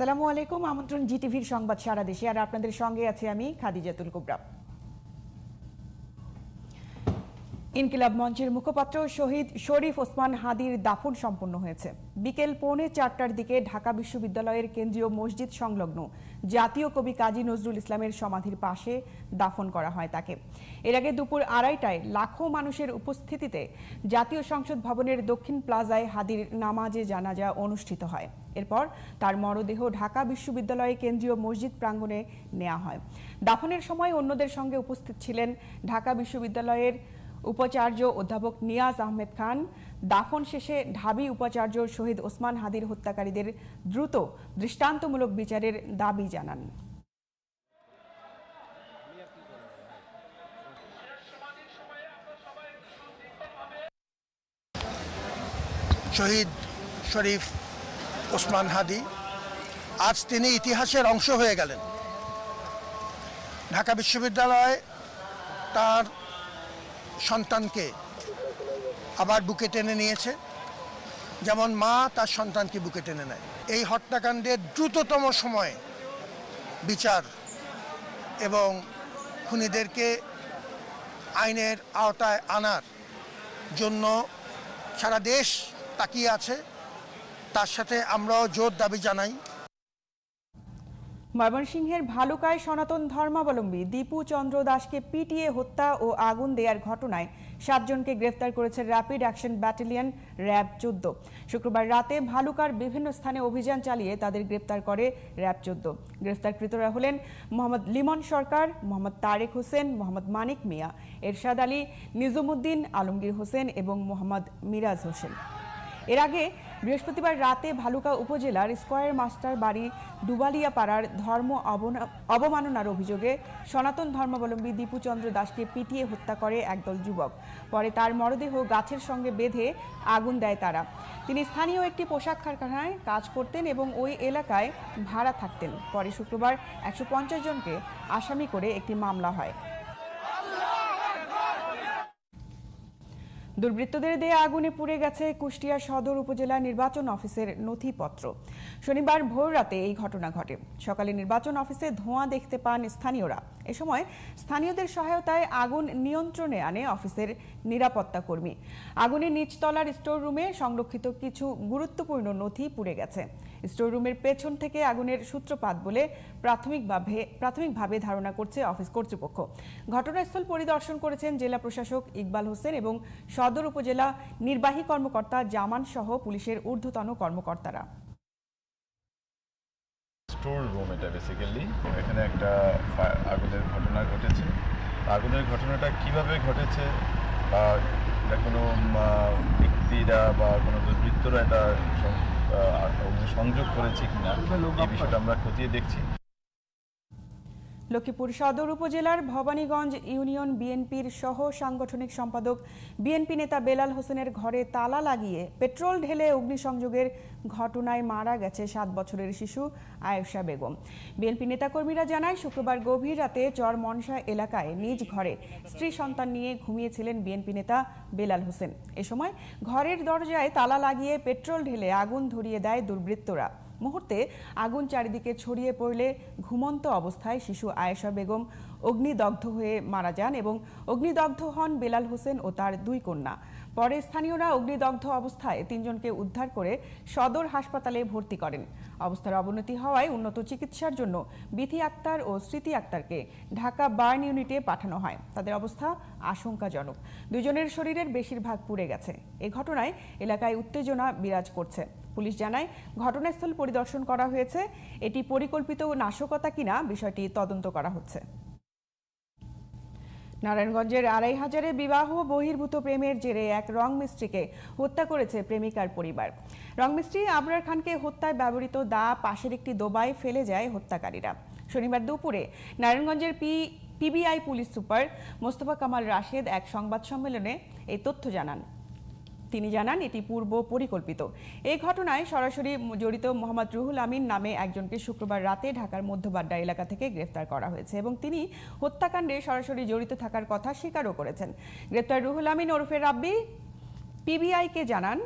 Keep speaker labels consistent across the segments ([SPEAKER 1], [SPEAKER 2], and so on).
[SPEAKER 1] আসসালামু আলাইকুম, আমন্ত্রণ জিটিভির সংবাদ সারা দেশে। আর আপনাদের সঙ্গে আছি আমি খাদিজাতুল কুবরা। ইনকিলাব মঞ্চের মুখপাত্র শহীদ শরীফ ওসমান হাদির দাফন সম্পন্ন হয়েছে। বিকেল পৌনে চারটার দিকে ঢাকা বিশ্ববিদ্যালয়ের কেন্দ্রীয় মসজিদ সংলগ্ন জাতীয় কবি কাজী নজরুল ইসলামের সমাধির পাশে দাফন করা হয় তাকে। এর আগে দুপুর আড়াইটায় লাখো মানুষের উপস্থিতিতে জাতীয় সংসদ ভবনের দক্ষিণ প্লাজায় হাদির নামাজে জানাজা অনুষ্ঠিত হয়। এরপর তার মরদেহ ঢাকা বিশ্ববিদ্যালয়ে কেন্দ্রীয় মসজিদ প্রাঙ্গণে নেওয়া হয়। দাফনের সময় অন্যদের সঙ্গে উপস্থিত ছিলেন ঢাকা বিশ্ববিদ্যালয়ের উপাচার্য অধ্যাপক নিয়াজ আহমেদ খান, দাফন শেষে ঢাবি উপাচার্য শহীদ ওসমান হাদির হত্যাকারীদের দ্রুত দৃষ্টান্তমূলক বিচারের দাবি জানান।
[SPEAKER 2] শহীদ শরীফ ওসমান হাদি, আজ তিনি ইতিহাসের অংশ হয়ে গেলেন। ঢাকা বিশ্ববিদ্যালয় তার সন্তানকে আবার বুকে টেনে নিয়েছে। যেমন মা তার সন্তানকে বুকে টেনে নেয়। এই হত্যাকাণ্ডের দ্রুততম সময়ে বিচার এবং খুনিদেরকে আইনের আওতায় আনার জন্য সারা দেশ তাকিয়ে আছে। তার সাথে আমরাও জোর দাবি জানাই।
[SPEAKER 1] ময়মনসিংহের ভালুকায় সনাতন ধর্মাবলম্বী দীপু চন্দ্র দাসকে পিটিয়ে হত্যা ও আগুন দেয়ার ঘটনায় সাতজনকে গ্রেফতার করেছে র্যাপিড অ্যাকশন ব্যাটালিয়ন র্যাব চোদ্দ। শুক্রবার রাতে ভালুকার বিভিন্ন স্থানে অভিযান চালিয়ে তাদের গ্রেপ্তার করে র্যাব চোদ্দ। গ্রেফতারকৃতরা হলেন মোহাম্মদ লিমন সরকার, মোহাম্মদ তারেক হোসেন, মোহাম্মদ মানিক মিয়া, এরশাদ আলী, নিজামুদ্দিন, আলমগীর হোসেন এবং মোহাম্মদ মিরাজ হোসেন। এর আগে বৃহস্পতিবার রাতে ভালুকা উপজেলার স্কয়ার মাস্টার বাড়ি দুবালিয়া পাড়ার ধর্ম অবমাননার অভিযোগে সনাতন ধর্মাবলম্বী দীপুচন্দ্র দাসকে পিটিয়ে হত্যা করে একদল যুবক। পরে তার মরদেহ গাছের সঙ্গে বেঁধে আগুন দেয় তারা। তিনি স্থানীয় একটি পোশাক কারখানায় কাজ করতেন এবং ওই এলাকায় ভাড়া থাকতেন। পরে শুক্রবার একশো পঞ্চাশ জনকে আসামি করে একটি মামলা হয়। দুর্বৃত্তদের দেয়া আগুনে পুড়ে গেছে কুষ্টিয়া সদর উপজেলা নির্বাচন অফিসের নথিপত্র। শনিবার ভোর রাতে এই ঘটনা ঘটে। সকালে নির্বাচন অফিসে ধোঁয়া দেখতে পান স্থানীয়রা। এ সময় স্থানীয়দের সহায়তায় আগুন নিয়ন্ত্রণে আনে অফিসের নিরাপত্তা কর্মী। আগুনের নিচতলার স্টোর রুমে সংরক্ষিত কিছু গুরুত্বপূর্ণ নথি পুড়ে গেছে। স্টোর রুমের পেছন থেকে আগুনের সূত্রপাত বলে প্রাথমিকভাবে প্রাথমিকভাবে ধারণা করছে অফিস কর্তৃপক্ষ। ঘটনাস্থল পরিদর্শন করেছেন জেলা প্রশাসক ইকবাল হোসেন এবং সদর উপজেলা নির্বাহী কর্মকর্তা জামান সহ পুলিশের ঊর্ধ্বতন কর্মকর্তারা।
[SPEAKER 3] স্টোর রুম এটা বেসিক্যালি এখানে একটা আগুনের ঘটনা ঘটেছে। আগুনের ঘটনাটা কীভাবে ঘটেছে, বা এটা কোনো ব্যক্তিরা বা কোনো দুর্বৃত্তরা এটা সংযোগ করেছে কিনা, এই বিষয়টা আমরা খতিয়ে দেখছি।
[SPEAKER 1] লক্ষ্মীপুর সদর উপজেলার ভবানীগঞ্জ ইউনিয়ন বিএনপির সহ সাংগঠনিক সম্পাদক বিএনপি নেতা বেলাল হোসেনের ঘরে তালা লাগিয়ে পেট্রোল ঢেলে অগ্নিসংযোগের ঘটনায় মারা গেছে সাত বছরের শিশু আয়েশা বেগম। বিএনপি নেতাকর্মীরা জানায়, শুক্রবার গভীর রাতে চর মনসা এলাকায় নিজ ঘরে স্ত্রী সন্তান নিয়ে ঘুমিয়েছিলেন বিএনপি নেতা বেলাল হোসেন। এ সময় ঘরের দরজায় তালা লাগিয়ে পেট্রোল ঢেলে আগুন ধরিয়ে দেয় দুর্বৃত্তরা। মুহূর্তে আগুন চারিদিকে ছড়িয়ে পড়লে ঘুমন্ত অবস্থায় শিশু আয়েশা বেগম অগ্নিদগ্ধ হয়ে মারা যান এবং অগ্নিদগ্ধ হন বেলাল হোসেন ও তার দুই কন্যা। পরে স্থানীয়রা অগ্নিদগ্ধ অবস্থায় তিনজনকে উদ্ধার করে সদর হাসপাতালে ভর্তি করেন। অবস্থার অবনতি হওয়ায় উন্নত চিকিৎসার জন্য বিথি আক্তার ও স্মৃতি আক্তারকে ঢাকা বার্ন ইউনিটে পাঠানো হয়। তাদের অবস্থা আশঙ্কাজনক। দুজনের শরীরের বেশিরভাগ পুড়ে গেছে। এ ঘটনায় এলাকায় উত্তেজনা বিরাজ করছে। পুলিশ জানায়, ঘটনাস্থল পরিদর্শন করা হয়েছে। এটি পরিকল্পিত নাশকতা কিনা বিষয়টি তদন্ত করা হচ্ছে। নারায়ণগঞ্জের আড়াই হাজারে বিবাহ বহির্ভূত প্রেমের জেরে এক রং মিস্ত্রিকে হত্যা করেছে প্রেমিকার পরিবার। রং মিস্ত্রি আবরার খানকে হত্যায় ব্যবহৃত দা পাশের একটি দোবায় ফেলে যায় হত্যাকারীরা। শনিবার দুপুরে নারায়ণগঞ্জের P PBI police super Mostafa Kamal Rashed এক সংবাদ সম্মেলনে এই তথ্য জানান। তিনি জানান, এটি পূর্ব পরিকল্পিত। এই ঘটনায় সরাসরি জড়িত মোহাম্মদ রুহুল আমিন নামে একজনকে শুক্রবার রাতে ঢাকার মধ্যবাড্ডা এলাকা থেকে গ্রেফতার করা হয়েছে এবং তিনি হত্যাকাণ্ডে সরাসরি জড়িত থাকার কথা স্বীকারও করেছেন। গ্রেপ্তার রুহুল আমিন ওরফে রাব্বি। পিবিআইকে জানান,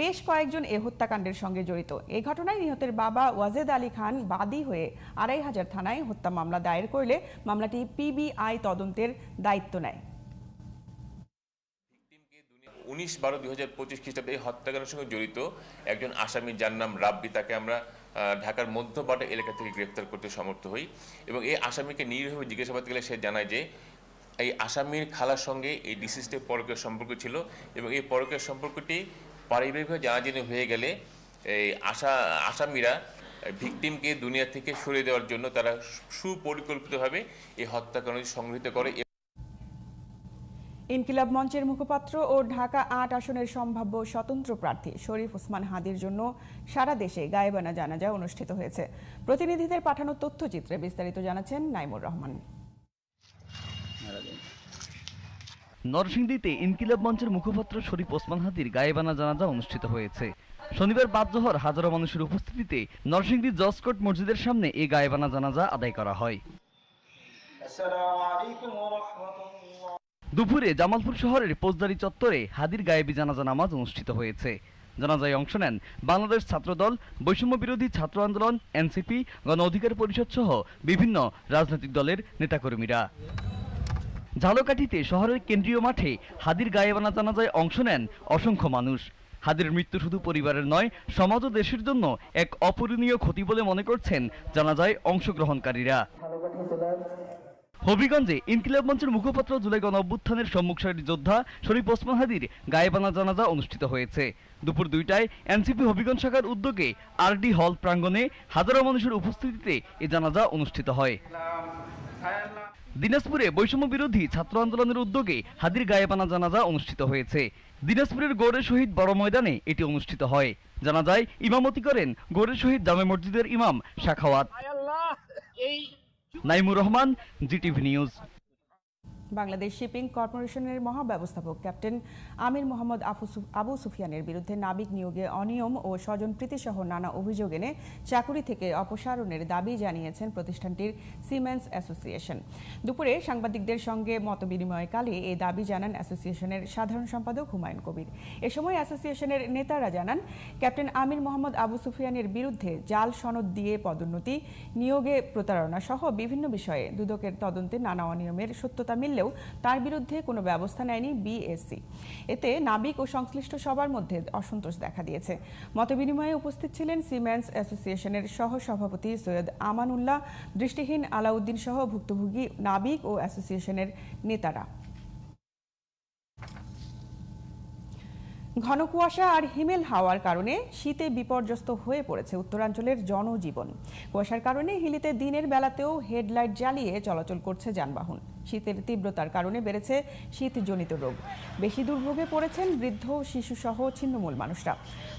[SPEAKER 1] বেশ কয়েকজন এ হত্যাকাণ্ডের সঙ্গে জড়িত। এই ঘটনায় নিহতের বাবা ওয়াজেদ আলী খান বাদী হয়ে আড়াই হাজার থানায় হত্যা মামলা দায়ের করলে মামলাটি পিবিআই তদন্তের দায়িত্ব নেয়।
[SPEAKER 4] উনিশ বারো দুই হাজার পঁচিশ খ্রিস্টাব্দে এই হত্যাকাণ্ডের সঙ্গে জড়িত একজন আসামি যার নাম রাব্বি, তাকে আমরা ঢাকার মধ্যপাটা এলাকা থেকে গ্রেপ্তার করতে সমর্থ হই এবং এই আসামিকে নিরীহভাবে জিজ্ঞাসাবাদ গেলে সে জানায় যে এই আসামির খালার সঙ্গে এই ডিসিস্টের পরকের সম্পর্ক ছিল এবং এই পরকের সম্পর্কটি পারিবারিকভাবে জানাজানি হয়ে গেলে এই আশা আসামিরা ভিকটিমকে দুনিয়া থেকে সরিয়ে দেওয়ার জন্য তারা সুপরিকল্পিতভাবে এই হত্যাকাণ্ড সংগৃহীত করে
[SPEAKER 1] ইনকিলাব মঞ্চের মুখপাত্র ও ঢাকা আট আসনের সম্ভাব্য স্বতন্ত্র প্রার্থী শরীফ ওসমান হাদির জন্য সারা দেশে গায়েবানা জানাজা অনুষ্ঠিত হয়েছে। প্রতিনিধিদের পাঠানো তথ্যচিত্রে বিস্তারিত জানাচ্ছেন নাইমুর রহমান।
[SPEAKER 5] নরসিংদীতে ইনকিলাব মঞ্চের মুখপাত্র শরীফ ওসমান হাদির গায়েবানা জানাজা অনুষ্ঠিত হয়েছে। শনিবার বাদ জহর হাজারো মানুষের উপস্থিতিতে নরসিংদী জজকোট মসজিদের সামনে এই গায়েবানা জানাজা আদায় করা হয়।
[SPEAKER 6] আসসালামু আলাইকুম ওয়া রাহমাতুল্লাহ।
[SPEAKER 5] দুপুরে জামালপুর শহরের পোজদারি চত্বরে হাদির গায়েবী জানাজা নামাজ অনুষ্ঠিত হয়েছে। জানাজায় অংশ নেন বাংলাদেশ ছাত্রদল, বৈষম্য বিরোধী ছাত্র আন্দোলন, এনসিপি, গণ অধিকার পরিষদ সহ বিভিন্ন রাজনৈতিক দলের নেতাকর্মীরা। ঝালকাঠিতে শহরের কেন্দ্রীয় মাঠে হাদির গায়েবানা জানাজায় অংশ নেন অসংখ্য মানুষ। হাদির মৃত্যু শুধু পরিবারের নয়, সমাজ ও দেশের জন্য এক অপূরণীয় ক্ষতি বলে মনে করছেন জানাজায় অংশগ্রহণকারীরা। হবিগঞ্জে ইনকিলাব মঞ্চের মুখপাত্র জুলাই গণ অভ্যুত্থানের সম্মুখ সারির যোদ্ধা শরীফ ওসমান হাদির গায়েবানা জানাজা অনুষ্ঠিত হয়েছে। দুপুর দুইটায় এনসিপি হবিগঞ্জ শাখার উদ্যোগে আরডি হল প্রাঙ্গণে হাজারো মানুষের উপস্থিতিতে এ জানাজা অনুষ্ঠিত হয়। দিনাজপুরে বৈষম্য বিরোধী ছাত্র আন্দোলনের উদ্যোগে হাদির গায়েবানা জানাজা অনুষ্ঠিত হয়েছে। দিনাজপুরের গৌড়ের শহীদ বড় ময়দানে এটি অনুষ্ঠিত হয়। জানা যায় ইমামতি করেন গৌরের শহীদ জামে মসজিদের ইমাম Shakhawat. Naimur Rahman GTV news
[SPEAKER 1] Bangladesh shipping কর্পোরেশনের মহাব্যবস্থাপক ক্যাপ্টেন আমির মোহাম্মদ আবু সুফিয়ানের বিরুদ্ধে নাবিক নিয়োগে অনিয়ম ও স্বজনপ্রীতি সহ নানা অভিযোগ এনে চাকুরি থেকে অপসারণের দাবি জানিয়েছেন প্রতিষ্ঠানটির সিমেন্স অ্যাসোসিয়েশন। দুপুরে সাংবাদিকদের সঙ্গে মতবিনিময়কালে এই দাবি জানান অ্যাসোসিয়েশনের সাধারণ সম্পাদক হুমায়ুন কবির। এ সময় অ্যাসোসিয়েশনের নেতারা জানান, ক্যাপ্টেন আমির মোহাম্মদ আবু সুফিয়ানের বিরুদ্ধে জাল সনদ দিয়ে পদোন্নতি, নিয়োগে প্রতারণা সহ বিভিন্ন বিষয়ে দুদকের তদন্তে নানা অনিয়মের সত্যতা মিললেও তার বিরুদ্ধে কোনো ব্যবস্থা নেয়নি বিএসসি। এতে নাবিক ও সংশ্লিষ্ট সবার মধ্যে অসন্তোষ দেখা দিয়েছে। মতবিনিময়ে উপস্থিত ছিলেন সিমেন্স অ্যাসোসিয়েশনের সহ সভাপতি সৈয়দ আমানুল্লাহ, দৃষ্টিহীন আলাউদ্দিন সহ ভুক্তভোগী নাবিক ও অ্যাসোসিয়েশনের নেতারা। ঘন কুয়াশা আর হিমেল হাওয়ার কারণে শীতে বিপর্যস্ত হয়ে পড়েছে উত্তরাঞ্চলের জনজীবন। কুয়াশার কারণে হিলিতে দিনের বেলাতেও হেডলাইট জ্বালিয়ে চলাচল করছে যানবাহন। শীতের তীব্রতার কারণে বেড়েছে শীতজনিত রোগ। বেশি দুর্ভোগে পড়েছেন বৃদ্ধ, শিশুসহ ছিন্নমূল মানুষরা।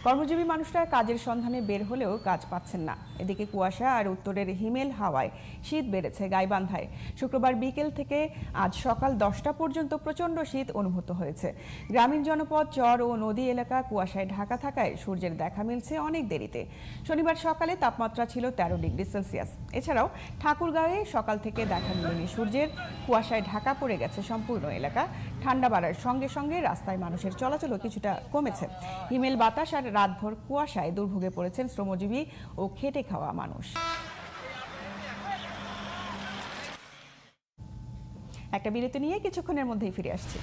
[SPEAKER 1] কর্মজীবী মানুষরা কাজের সন্ধানে বের হলেও কাজ পাচ্ছেন না। এদিকে কুয়াশা আর উত্তরের হিমেল হাওয়ায় শীত বেড়েছে গাইবান্ধায়। শুক্রবার বিকেল থেকে আজ সকাল দশটা পর্যন্ত প্রচণ্ড শীত অনুভূত হয়েছে। গ্রামীণ জনপদ, চর ও নদী এলাকা কুয়াশায় ঢাকা থাকায় সূর্যের দেখা মিলছে অনেক দেরিতে। শনিবার সকালে তাপমাত্রা ছিল তেরো ডিগ্রি সেলসিয়াস। এছাড়াও ঠাকুরগাঁয়ে সকাল থেকে দেখা মিলেনি সূর্যের। কুয়াশায় ঢাকা পড়ে গেছে সম্পূর্ণ এলাকা। ঠান্ডা বাড়ার সঙ্গে সঙ্গে রাস্তায় মানুষের চলাচলও কিছুটা কমেছে। হিমেল বাতাস আর রাতভর কুয়াশায় দুর্ভোগে পড়েছেন শ্রমজীবী ও খেটে খাওয়া মানুষ। একটা বিরতি নিয়ে কিছুক্ষণের মধ্যেই ফিরে আসছি।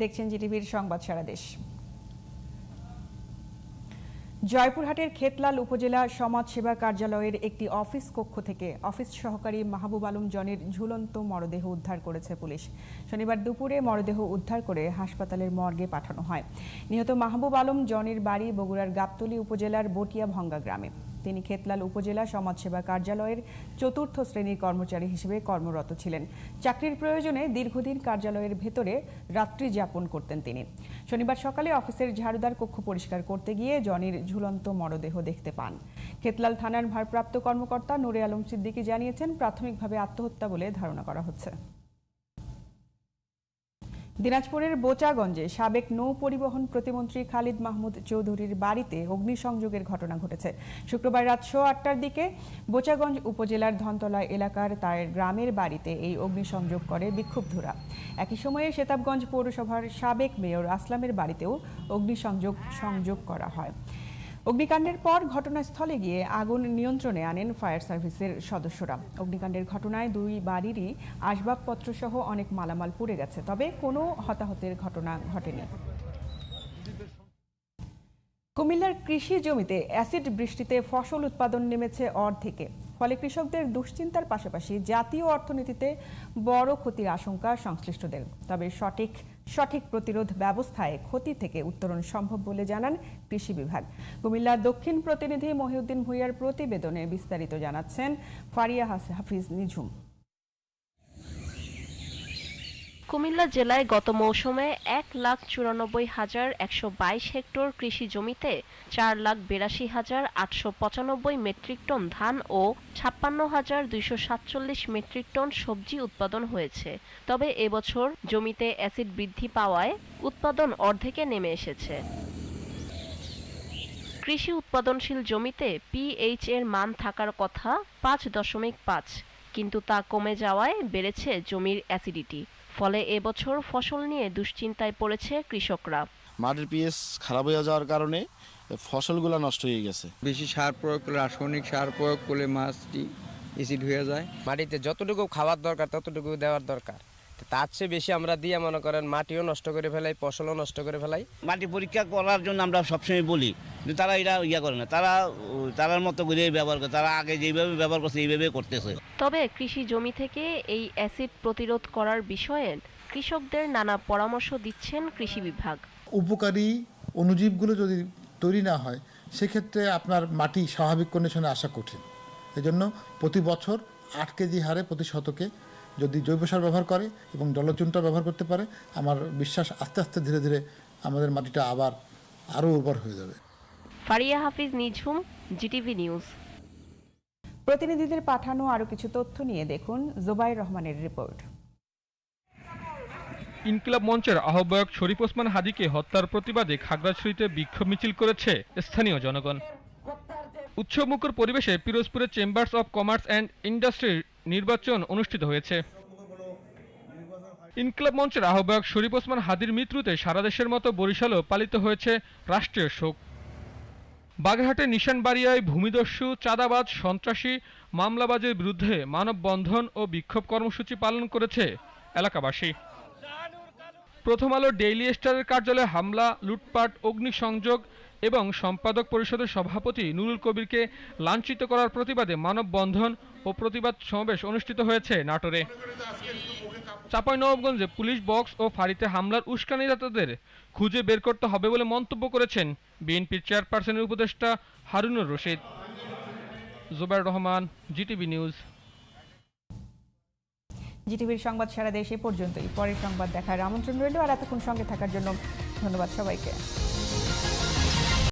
[SPEAKER 1] দেখছেন জিটিভির সংবাদ সারা দেশ। জয়পুরহাটের খেতলাল উপজেলা সমাজ সেবা কার্যালয়ের একটি অফিস কক্ষ থেকে অফিস সহকারী মাহবুব আলম জনের ঝুলন্ত মরদেহ উদ্ধার করেছে পুলিশ। শনিবার দুপুরে মরদেহ উদ্ধার করে হাসপাতালের মর্গে পাঠানো হয়। নিহত মাহবুব আলম জনের বাড়ি বগুড়ার গাবতলী উপজেলার বটিয়া ভঙ্গা গ্রামে। তিনি খেতলাল উপজেলা সমাজসেবা কার্যালয়ের চতুর্থ শ্রেণির কর্মচারী হিসেবে কর্মরত ছিলেন। চাকরির প্রয়োজনে দীর্ঘদিন কার্যালয়ের ভেতরে রাত্রি যাপন করতেন তিনি। শনিবার সকালে অফিসের ঝাড়ুদার কক্ষ পরিষ্কার করতে গিয়ে জনির ঝুলন্ত মরদেহ দেখতে পান। খেতলাল থানার ভারপ্রাপ্ত কর্মকর্তা নুরে আলম সিদ্দিকী জানিয়েছেন, প্রাথমিকভাবে আত্মহত্যা বলে ধারণা করা হচ্ছে। দিনাজপুরের বোচাগঞ্জে সাবেক নৌ পরিবহন প্রতিমন্ত্রী খালিদ মাহমুদ চৌধুরীর বাড়িতে অগ্নিসংযোগের ঘটনা ঘটেছে। শুক্রবার রাত শো আটটার দিকে বোচাগঞ্জ উপজেলার ধনতলা এলাকার তার গ্রামের বাড়িতে এই অগ্নিসংযোগ করে বিক্ষুব্ধরা। একই সময়ে সেতাবগঞ্জ পৌরসভার সাবেক মেয়র আসলামের বাড়িতেও অগ্নিসংযোগ সংযোগ করা হয়। অগ্নিকাণ্ডের পর ঘটনাস্থলে গিয়ে আগুন নিয়ন্ত্রণে আনেন ফায়ার সার্ভিসের সদস্যরা। অগ্নিকাণ্ডের ঘটনায় দুই বাড়িরই আসবাবপত্র সহ অনেক মালামাল পুড়ে গেছে, তবে কোনো হতাহতের ঘটনা ঘটেনি। কুমিল্লার কৃষি জমিতে অ্যাসিড বৃষ্টিতে ফসল উৎপাদন নেমেছে অর্ধেকে, ফলে কৃষকদের দুশ্চিন্তার পাশাপাশি জাতীয় অর্থনীতিতে বড় ক্ষতির আশঙ্কা সংশ্লিষ্টদের। তবে সঠিক সঠিক প্রতিরোধ ব্যবস্থায় ক্ষতি থেকে উত্তরণ সম্ভব বলে জানান কৃষি বিভাগ। কুমিল্লার দক্ষিণ প্রতিনিধি মহিউদ্দিন ভুইয়ার প্রতিবেদনে বিস্তারিত জানাচ্ছেন ফারিয়া হাফিজ নিঝুম।
[SPEAKER 7] কুমিল্লা জেলায় গত মৌসুমে এক লাখ চুরানব্বই হাজার একশো বাইশ হেক্টর কৃষি জমিতে চার লাখ বিরাশি হাজার আটশো পঁচানব্বই মেট্রিক টন ধান ও ছাপ্পান্ন হাজার দুইশো সাতচল্লিশ মেট্রিক টন সবজি উৎপাদন হয়েছে। তবে এবছর জমিতে অ্যাসিড বৃদ্ধি পাওয়ায় উৎপাদন অর্ধেকে নেমে এসেছে। কৃষি উৎপাদনশীল জমিতে পিএইচ এর মান থাকার কথা পাঁচ দশমিক পাঁচ, কিন্তু তা কমে যাওয়ায় বেড়েছে জমির অ্যাসিডিটি। ফলে এবছর ফসল নিয়ে দুশ্চিন্তায় পড়েছে কৃষকরা।
[SPEAKER 8] মাটির পিএস খারাপ হয়ে যাওয়ার কারণে ফসলগুলো নষ্ট হয়ে গেছে।
[SPEAKER 9] বেশি সার প্রয়োগ করলে রাসায়নিক সার প্রয়োগ করলে মাছটি অ্যাসিড হয়ে যায়।
[SPEAKER 10] মাটিতে যতটুকু খাবার দরকার ততটুকু দেওয়ার দরকার। তার চেয়ে বেশি আমরা দিয়ে মনে করেন মাটিও নষ্ট করে ফেলাই ফসলও নষ্ট করে ফেলাই।
[SPEAKER 11] মাটি পরীক্ষা করার জন্য আমরা সবসময় বলি কিন্তু তারা এটা ইয়া করে না। তারা তারার মতো করে ব্যবহার করে তারা আগে যেভাবে ব্যবহার করছে এইভাবে করতেছে।
[SPEAKER 7] তবে কৃষি জমি থেকে এই অ্যাসিড প্রতিরোধ করার বিষয়ে কৃষকদের নানা পরামর্শ দিচ্ছেন কৃষি বিভাগ।
[SPEAKER 12] উপকারী অণুজীবগুলো যদি তৈরি না হয় সেক্ষেত্রে আপনার মাটি স্বাভাবিক কন্ডিশনে আসা কঠিন। এজন্য প্রতি বছর আট কেজি হারে প্রতি শতকে যদি জৈব সার ব্যবহার করে এবং জলচুনটা ব্যবহার করতে পারে আমার বিশ্বাস আস্তে আস্তে ধীরে ধীরে আমাদের মাটিটা আবার আরও উর্বর হয়ে যাবে।
[SPEAKER 7] Faria Hafiz Nijhum GTV news.
[SPEAKER 1] প্রতিনিধিদের পাঠানো আরও কিছু তথ্য নিয়ে দেখুন জোবাইর রহমানের রিপোর্ট।
[SPEAKER 13] ইনকিলাব মঞ্চের আহ্বায়ক শরীফ ওসমান হাদিকে হত্যার প্রতিবাদে খাগড়াছড়িতে বিক্ষোভ মিছিল করেছে স্থানীয় জনগণ। উৎসবমুখর পরিবেশে পিরোজপুরের চেম্বার্স অব কমার্স অ্যান্ড ইন্ডাস্ট্রির নির্বাচন অনুষ্ঠিত হয়েছে। ইনকলাব মঞ্চের আহ্বায়ক শরীফ ওসমান হাদির মৃত্যুতে সারা দেশের মতো বরিশালও পালিত হয়েছে রাষ্ট্রীয় শোক। বাগেরহাটের নিশানবাড়িয়ায় ভূমিদস্যু, চাঁদাবাজ, সন্ত্রাসী মামলাবাজের বিরুদ্ধে মানববন্ধন ও বিক্ষোভ কর্মসূচি পালন করেছে এলাকাবাসী। প্রথম আলো ডেইলি স্টারের কার্যালয়ে হামলা, লুটপাট, অগ্নিসংযোগ এবং সম্পাদক পরিষদের সভাপতি নুরুল কবিরকে লাঞ্ছিত করার প্রতিবাদে মানববন্ধন ও প্রতিবাদ সমাবেশ অনুষ্ঠিত হয়েছে নাটোরে। চাঁপাইনবাবগঞ্জে পুলিশ, বক্স ও ফাঁড়িতে হামলার উস্কানিদাতাদের খুঁজে বের করতে হবে বলে মন্তব্য করেছেন বিএনপির চেয়ারপারসনের উপদেষ্টা Harunur Rashid. Zubair Rahman, GTV news.
[SPEAKER 1] জিটিভির সংবাদ সারা দেশে পর্যন্তই। পরের সংবাদ দেখার আমন্ত্রণ রইল, আর এতক্ষণ সঙ্গে থাকার জন্য ধন্যবাদ সবাইকে।